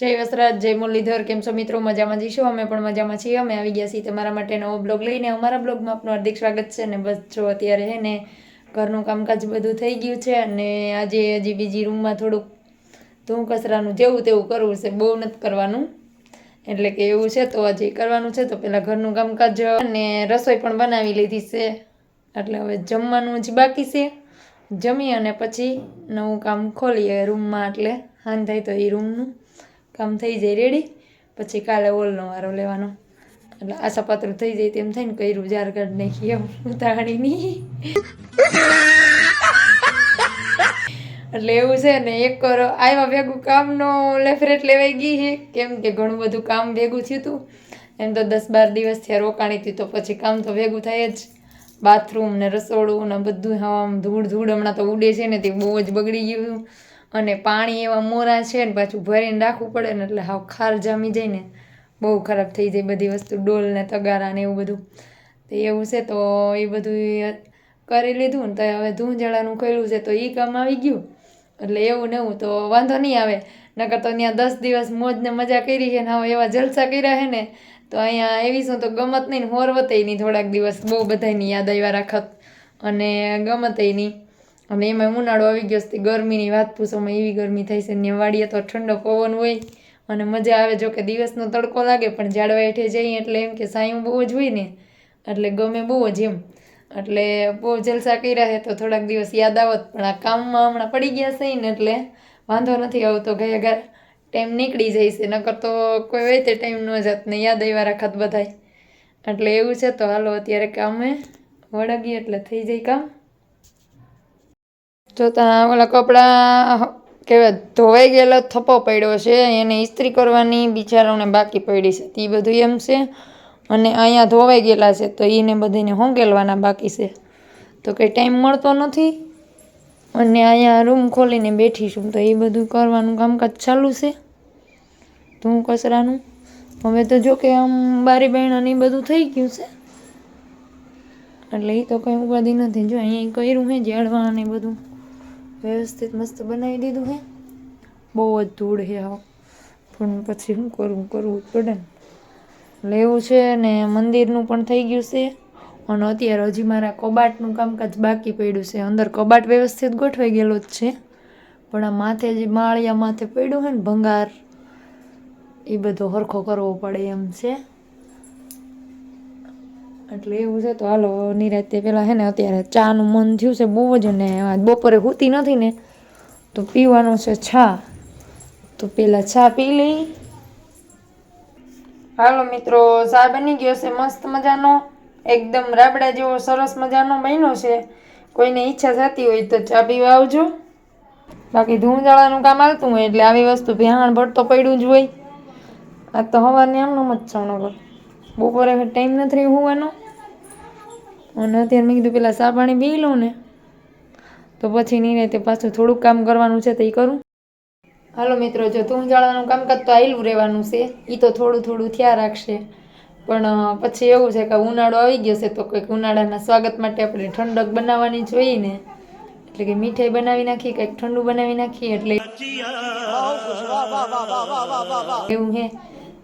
જય વસરાજ, જય મુરલીધર, કેમ છો મિત્રો? મજામાં જઈશું? અમે પણ મજામાં છીએ. અમે આવી ગયા છીએ તમારા માટે નવો બ્લોગ લઈને. અમારા બ્લોગમાં આપનું હાર્દિક સ્વાગત છે અને બસ જો અત્યારે હે ને ઘરનું કામકાજ બધું થઈ ગયું છે અને આજે હજી બીજી રૂમમાં થોડુંક ધૂમ કચરાનું જેવું તેવું કરવું છે, બહુ નથી કરવાનું. એટલે કે એવું છે તો હજી કરવાનું છે. તો પહેલાં ઘરનું કામકાજ અને રસોઈ પણ બનાવી લીધી છે. એટલે હવે જમવાનું જ બાકી છે. જમી અને પછી નવું કામ ખોલીએ રૂમમાં એટલે હાન થાય તો એ રૂમનું. કામ થઈ જાય રેડી. પછી કાલે ઓલનો વારો લેવાનો. એટલે આશાપાત્ર થઈ જાય તેમ થઈને કર્યું જાર કાઢ નાખી એમ ઉતાવળીની એટલે એવું છે ને, એક કરો આવ્યા ભેગું કામનો લેફરેટ લેવાઈ ગઈ છે. કેમ કે ઘણું બધું કામ ભેગું થયું હતું એમ તો દસ બાર દિવસ થયા રોકાણી હતી તો પછી કામ તો ભેગું થાય જ. બાથરૂમ ને રસોડું ને બધું આમ ધૂળ ધૂળ હમણાં તો ઉડે છે ને તે બહુ જ બગડી ગયું અને પાણી એવા મોરા છે ને પાછું ભરીને રાખવું પડે ને એટલે હાવ ખાર જામી જાય ને. બહુ ખરાબ થઈ જાય બધી વસ્તુ, ડોલ ને તગારા ને એવું બધું. તો એવું છે તો એ બધું કરી લીધું ને તો હવે ધૂંજળાનું ખોલ્યું છે તો એ કામ આવી ગયું. એટલે એવું ને એવું તો વાંધો નહીં આવે. નકર તો ત્યાં દસ દિવસ મોજ ને મજા કરી છે ને હવે એવા જલસા કર્યા છે ને, તો અહીંયા એવી શું તો ગમત નહીં હોર વતે નહીં થોડાક દિવસ. બહુ બધાની યાદ આવ્યા રાખત. અને ગમતે નહીં. અને એમાં ઉનાળો આવી ગયો છે, ગરમીની વાત પૂછોમાં એવી ગરમી થાય છે ને વાડીએ તો ઠંડો પવન હોય અને મજા આવે જો કે દિવસનો તડકો લાગે, પણ ઝાડવા હેઠે જઈએ એટલે એમ કે સાયું બહુ જ હોય ને, એટલે ગમે બહુ જ એમ. એટલે બહુ જલસા કર્યા છે તો થોડાક દિવસ યાદ આવત, પણ આ કામમાં હમણાં પડી ગયા છે ને, એટલે વાંધો નથી આવતો ગયા ઘર ટાઈમ નીકળી જાય છે, નકર તો કોઈ હોય તે ટાઈમ ન જાત ને યાદ આવ્યા રાખત બધાય. એટલે એવું છે તો હાલો, અત્યારે કામે વળગીએ, એટલે થઈ જાય કામ. જોતા ઓલા કપડાં કેવાય ધોવાઈ ગયેલો થપ્પો પડ્યો છે, એને ઇસ્ત્રી કરવાની બિચારાઓને બાકી પડી છે. તે બધું એમ છે, અને અહીંયા ધોવાઈ ગયેલા છે, તો એને બધીને હોંકેલવાના બાકી છે. તો કંઈ ટાઈમ મળતો નથી, અને અહીંયા રૂમ ખોલીને બેઠી છું, તો એ બધું કરવાનું કામકાજ ચાલુ છે. ધૂમ કચરાનું, હવે તો જો કે આમ બારી બાયણા ને બધું થઈ ગયું છે. એટલે એ તો કંઈ ઉપાધિ નથી, જો અહીંયા કર્યું હે ઝાડવા ને બધું. વ્યવસ્થિત મસ્ત બનાવી દીધું હે? બહુ જ ધૂળ હે હા પણ પછી શું કરવું કરવું જ પડે ને. એવું છે ને મંદિરનું પણ થઈ ગયું છે. અને અત્યારે હજી મારા કબાટનું કામકાજ બાકી પડ્યું છે. અંદર કબાટ વ્યવસ્થિત ગોઠવાઈ ગયેલો જ છે. પણ આ માથે જે માળિયા માથે પડ્યું હોય ને ભંગાર, એ બધો હરખો કરવો પડે એમ છે. એટલે એવું છે તો હાલો, નિરાતે પેલા છે ને અત્યારે ચાનું મન થયું છે બહુ જ ને બપોરે હોતી નથી ને, તો પીવાનું છે છા. તો પેલા ચા પી લઈ. હાલો મિત્રો, ચા બની ગયો છે મસ્ત મજાનો, એકદમ રાબડા જેવો સરસ મજાનો બન્યો છે. કોઈને ઈચ્છા થતી હોય તો ચા પીવા આવજો. બાકી ધૂંજાળાનું કામ આવતું હોય એટલે આવી વસ્તુ ભ્યાણ ભરતો પડ્યું જ હોય. આ તો હવાને આમનું જ છાણો બપોરે ટાઈમ નથી હોવાનો. અને અત્યારે મેં કીધું પેલા સા પાણી પી લઉં ને. તો પછી નહીં તે પાછું થોડુંક કામ કરવાનું છે તો એ કરું. હાલો મિત્રો જો ધૂંજાળાનું કામકાજ તો આવેલું રહેવાનું છે. એ તો થોડું થોડું થયા રાખશે. પણ પછી એવું છે કે ઉનાળો આવી ગયો છે તો કંઈક ઉનાળાના સ્વાગત માટે આપણે ઠંડક બનાવવાની જોઈએ ને. એટલે કે મીઠાઈ બનાવી નાખી કંઈક ઠંડુ બનાવી નાખીએ એટલે એવું હે.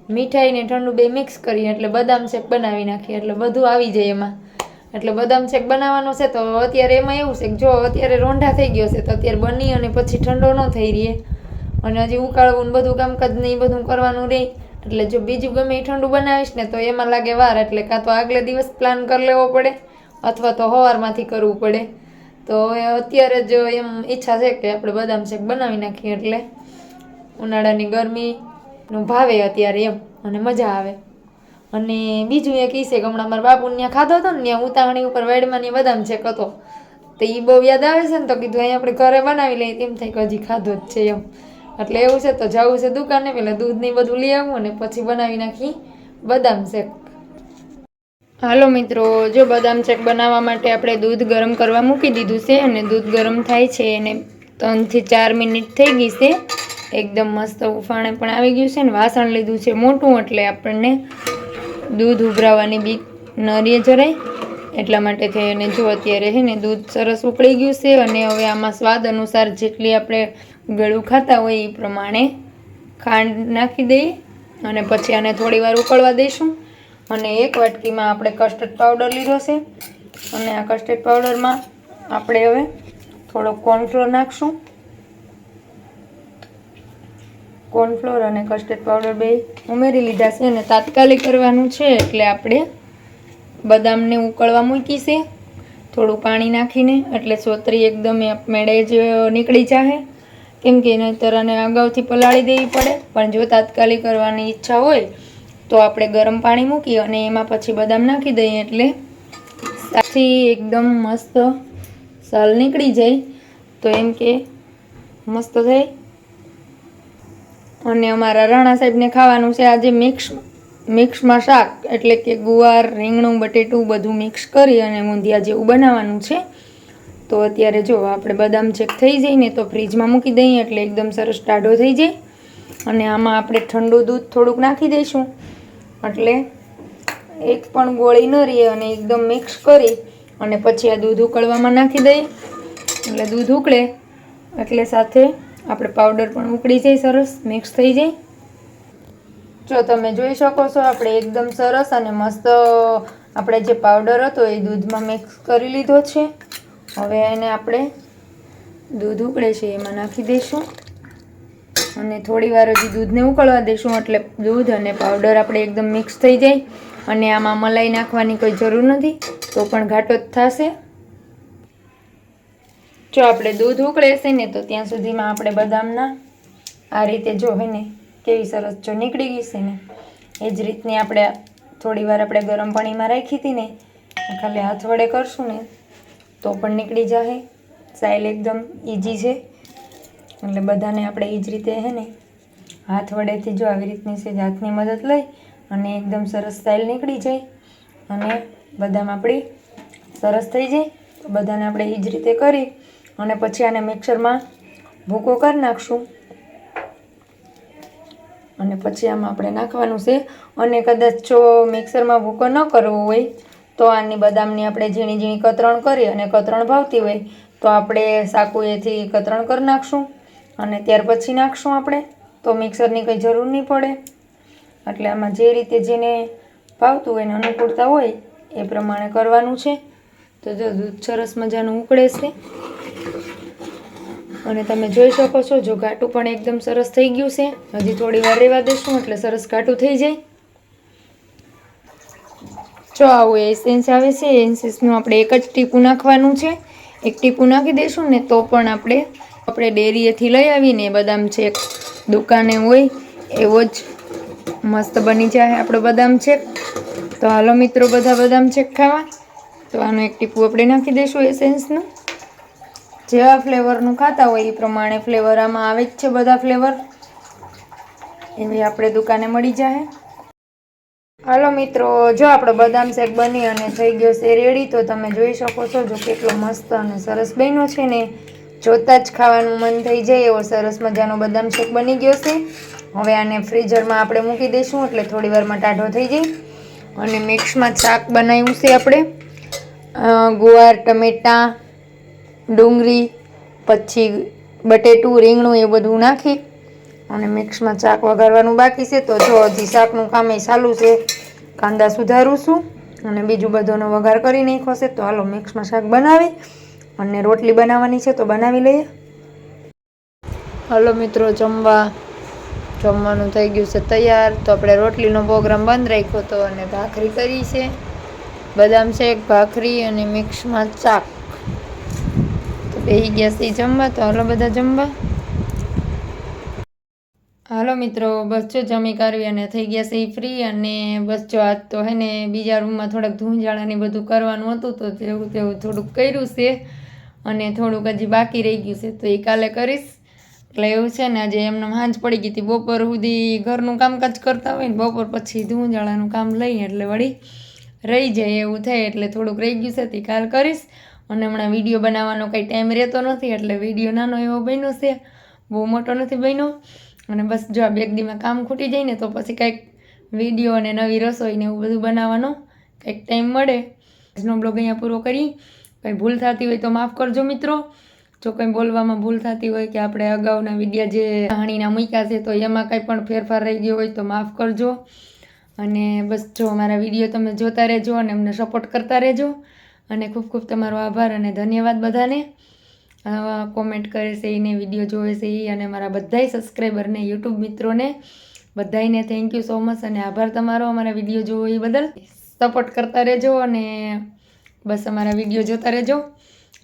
મીઠાઈ ને ઠંડુ બે મિક્સ કરીએ એટલે બદામ શેક બનાવી નાખીએ. એટલે બધું આવી જાય એમાં. એટલે બદામ શેક બનાવવાનો છે તો અત્યારે એમાં એવું છે કે જો અત્યારે રોંઢા થઈ ગયો છે તો અત્યારે બની અને પછી ઠંડો ન થઈ રહે. અને હજી ઉકાળવું ને બધું કામકાજ ને એ બધું કરવાનું રહે. એટલે જો બીજું ગમે એ ઠંડુ બનાવીશ ને તો એમાં લાગે વાર, એટલે કાં તો આગલે દિવસ પ્લાન કરી લેવો પડે અથવા તો સવારમાંથી કરવું પડે. તો અત્યારે જ એમ ઈચ્છા છે કે આપણે બદામ શેક બનાવી નાખીએ એટલે ઉનાળાની ગરમીનું ભાવે અત્યારે એમ, અને મજા આવે. અને બીજું એક ઈ છે કે હમણાં મારા બાપુ ત્યાં ખાધો હતો ને, ત્યાં ઉતાવણી ઉપર વેડમાં ને બદામ શેક હતો તો એ બહુ યાદ આવે છે ને તો કીધું અહીં આપણે ઘરે બનાવી લઈએ, તેમ થાય કે હજી ખાધો જ છે એમ. એટલે એવું છે, તો જવું છે દુકાને, પેલા દૂધ ને બધું લઈ આવવું અને પછી બનાવી નાખી બદામ શેક. હાલો મિત્રો, જો બદામ શેક બનાવવા માટે આપણે દૂધ ગરમ કરવા મૂકી દીધું છે અને દૂધ ગરમ થાય છે અને ત્રણથી ચાર મિનિટ થઈ ગઈ છે. એકદમ મસ્ત ઉફાણે પણ આવી ગયું છે ને, વાસણ લીધું છે મોટું એટલે આપણને દૂધ ઉભરાવાની બીક ન રહે જરાય. એટલા માટે થઈ અને જો અત્યારે છે ને દૂધ સરસ ઉકળી ગયું છે અને હવે આમાં સ્વાદ અનુસાર જેટલી આપણે ગળું ખાતા હોય એ પ્રમાણે ખાંડ નાખી દઈએ અને પછી આને થોડી વાર ઉકળવા દઈશું. અને એક વાટકીમાં આપણે કસ્ટર્ડ પાવડર લીધો છે. અને આ કસ્ટર્ડ પાવડરમાં આપણે હવે થોડો કોર્નફ્લોર નાખશું. કોર્નફ્લોર અને કસ્ટર્ડ પાવડર બે ઉમેરી લીધા છે અને તાત્કાલિક કરવાનું છે એટલે આપણે બદામને ઉકળવા મૂકીશે થોડું પાણી નાખીને, એટલે સોતરી એકદમ મેળે જ નીકળી જાહે. કેમ કે નહીતર અને અગાઉથી પલાળી દેવી પડે. પણ જો તાત્કાલિક કરવાની ઈચ્છા હોય, તો આપણે ગરમ પાણી મૂકી અને એમાં પછી બદામ નાખી દઈએ એટલે સાથી એકદમ મસ્ત સાલ નીકળી જાય. તો એમ કે મસ્ત થાય અને અમારા રાણા સાહેબને ખાવાનું છે આજે મિક્સ મિક્સમાં શાક. એટલે કે ગુવાર, રીંગણું, બટેટું બધું મિક્સ કરી અને મૂંધિયા જેવું બનાવવાનું છે. તો અત્યારે જો આપણે બદામ ચેક થઈ જાય ને તો ફ્રીજમાં મૂકી દઈએ એટલે એકદમ સરસ ટાઢો થઈ જાય. અને આમાં આપણે ઠંડુ દૂધ થોડુંક નાખી દઈશું. એટલે એક પણ ગોળી ન રહીએ અને એકદમ મિક્સ કરી અને પછી આ દૂધ ઉકળવામાં નાખી દઈએ. એટલે દૂધ ઉકળે. એટલે સાથે આપણે પાવડર પણ ઉકળી જાય સરસ મિક્સ થઈ જાય. જો તમે જોઈ શકો છો, આપણે એકદમ સરસ અને મસ્ત, આપણે જે પાવડર હતો એ દૂધમાં મિક્સ કરી લીધો છે. હવે એને આપણે દૂધ ઉકળે છે, એમાં નાખી દઈશું. અને થોડી વાર હજી દૂધને ઉકળવા દઈશું, એટલે દૂધ અને પાવડર આપણે એકદમ મિક્સ થઈ જાય. અને આમાં મલાઈ નાખવાની કોઈ જરૂર નથી, તો પણ ઘાટો જ થશે. જો આપણે દૂધ ઉકળે છે ને તો ત્યાં સુધીમાં આપણે બદામના, આ રીતે જો હોય ને, કેવી સરસ જો નીકળી ગઈ છે ને, એ જ રીતની આપણે થોડી વાર આપણે ગરમ પાણીમાં રાખી હતી ને, ખાલી હાથ વડે કરશું ને, તો પણ નીકળી જાય સાઈલ એકદમ ઇઝી છે. એટલે બધાને આપણે એ જ રીતે હે ને, હાથ વડેથી જો આવી રીતની છે, હાથની મદદ લઈ અને એકદમ સરસ સાઈલ નીકળી જાય અને બદામ આપણી સરસ થઈ જાય. તો બધાને આપણે એ જ રીતે કરી અને પછી આને મિક્સરમાં ભૂકો કરી નાખશું. અને પછી આમાં આપણે નાખવાનું છે. અને કદાચ જો મિક્સરમાં ભૂકો ન કરવો હોય, તો આની બદામની આપણે ઝીણી ઝીણી કતરણ કરી અને કતરણ ભાવતી હોય, તો આપણે સાકુએથી કતરણ કરી નાખશું. અને ત્યાર પછી નાખશું આપણે, તો મિક્સરની કંઈ જરૂર નહીં પડે. એટલે આમાં જે રીતે જેને ભાવતું હોય એને અનુકૂળતા હોય, એ પ્રમાણે કરવાનું છે. તો જો દૂધ સરસ મજાનું ઉકળે છે. અને તમે જોઈ શકો છો, જો ઘાટું પણ એકદમ સરસ થઈ ગયું છે. હજી થોડી વાર રહેવા દેશું, એટલે સરસ ઘાટું થઈ જાય. જો આવું એસેન્સ આવે છે એસેન્સનું આપણે એક જ ટીપું નાખવાનું છે. એક ટીપું નાખી દઈશું ને તો પણ આપણે આપણે ડેરીએથી લઈ આવીને બદામ છેક દુકાને હોય, એવો જ મસ્ત બની જાય આપણો બદામ છેક. તો હાલો મિત્રો, બધા બદામ છેક ખાવા. તો આનું એક ટીપું આપણે નાખી દઈશું એસેન્સનું જેવા ફ્લેવરનું ખાતા હોય એ પ્રમાણે ફ્લેવર આમાં આવે જ છે બધા ફ્લેવર એવી આપણે દુકાને મળી જાય હાલો મિત્રો, જો આપણો બદામ શેક બની અને થઈ ગયો છે રેડી તો તમે જોઈ શકો છો જો કેટલો મસ્ત અને સરસ બન્યો છે ને. જોતાં જ ખાવાનું મન થઈ જાય એવો સરસ મજાનો બદામ શેક બની ગયો છે. હવે આને ફ્રીઝરમાં આપણે મૂકી દઈશું, એટલે થોડી વારમાં ટાઢો થઈ જાય. અને મિક્સમાં શાક બનાવ્યું છે આપણે. ગુવાર, ટમેટાં ડુંગળી, પછી બટેટું, રીંગણું એ બધું નાખી અને મિક્સમાં શાક વઘારવાનું બાકી છે. તો જો હજી શાકનું કામ એ ચાલુ છે, કાંદા સુધારું છું અને બીજું બધોનો વઘાર કરી નાખ્યો છે. તો હાલો મિક્સમાં શાક બનાવી અને રોટલી બનાવવાની છે, તો બનાવી લઈએ. હાલો મિત્રો, જમવા જમવાનું થઈ ગયું છે તૈયાર. તો આપણે રોટલીનો પ્રોગ્રામ બંધ રાખ્યો હતો અને ભાખરી કરી છે. બદામ શેક, ભાખરી અને મિક્સમાં શાક. બેસી ગયા છે જમવા, તો હાલો બધા જમવા. હાલો મિત્રો, બસ જો જમી કરવી અને થઈ ગયા છે ફ્રી અને બસ જો આજ તો હે ને બીજા રૂમમાં થોડાક ધૂંઝાળાને બધું કરવાનું હતું, તો તેવું તેવું થોડુંક કર્યું છે. અને થોડુંક હજી બાકી રહી ગયું છે, તો એ કાલે કરીશ. એટલે એવું છે ને આજે એમને સાંજ પડી ગઈ હતી, બપોર સુધી ઘરનું કામકાજ કરતા હોય ને બપોર પછી ધૂંઝાળાનું કામ લઈએ એટલે વળી રહી જાય એવું થાય એટલે થોડુંક રહી ગયું છે, તે કાલ કરીશ. અને હમણાં વીડિયો બનાવવાનો કંઈ ટાઈમ રહેતો નથી, એટલે વીડિયો નાનો એવો બન્યો છે, બહુ મોટો નથી બન્યો. અને બસ જો આ બેગડીમાં કામ ખૂટી જાય ને તો પછી કંઈક વીડિયો અને નવી રસોઈ ને એવું બધું બનાવવાનો કંઈક ટાઈમ મળે. આજનો બ્લોગ અહીંયા પૂરો કરી કંઈ ભૂલ થતી હોય તો માફ કરજો મિત્રો. જો કંઈ બોલવામાં ભૂલ થતી હોય કે આપણે અગાઉના વિડીયા જે કહાણીના મૂક્યા છે, તો એમાં કંઈ પણ ફેરફાર રહી ગયો હોય તો માફ કરજો. અને બસ જો મારા વીડિયો તમે જોતા રહેજો અને અમને સપોર્ટ કરતા રહેજો. અને ખૂબ ખૂબ તમારો આભાર અને ધન્યવાદ બધાને. કોમેન્ટ કરે છે, એને વીડિયો જોવે છે એ અને મારા બધાય સબસ્ક્રાઈબરને યુટ્યુબ મિત્રોને. બધાને થેન્ક યુ સો મચ અને આભાર તમારો અમારા વીડિયો જોવો એ બદલ. સપોર્ટ કરતા રહેજો અને બસ અમારા વીડિયો જોતા રહેજો.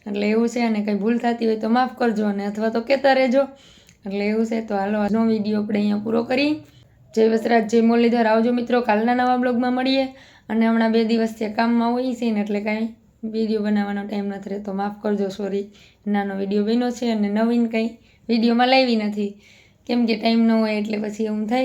એટલે એવું છે અને કંઈ ભૂલ થતી હોય તો માફ કરજો અને અથવા તો કહેતા રહેજો. એટલે એવું છે તો હાલો, આજનો વીડિયો આપણે અહીંયા પૂરો કરી. જય વસરાજ, જય મુરલીધર. આવજો મિત્રો, કાલના નવા બ્લોગમાં મળીએ. અને હમણાં બે દિવસથી કામમાં હોઈએ છીએ ને, એટલે કાંઈ વીડિયો બનાવવાનો ટાઈમ નથી રહેતો. માફ કરજો સોરી નાનો વીડિયો બન્યો છે અને નવીન કંઈ વિડીયોમાં લાવી નથી. કેમ કે ટાઈમ ન હોય એટલે પછી એમ થાય.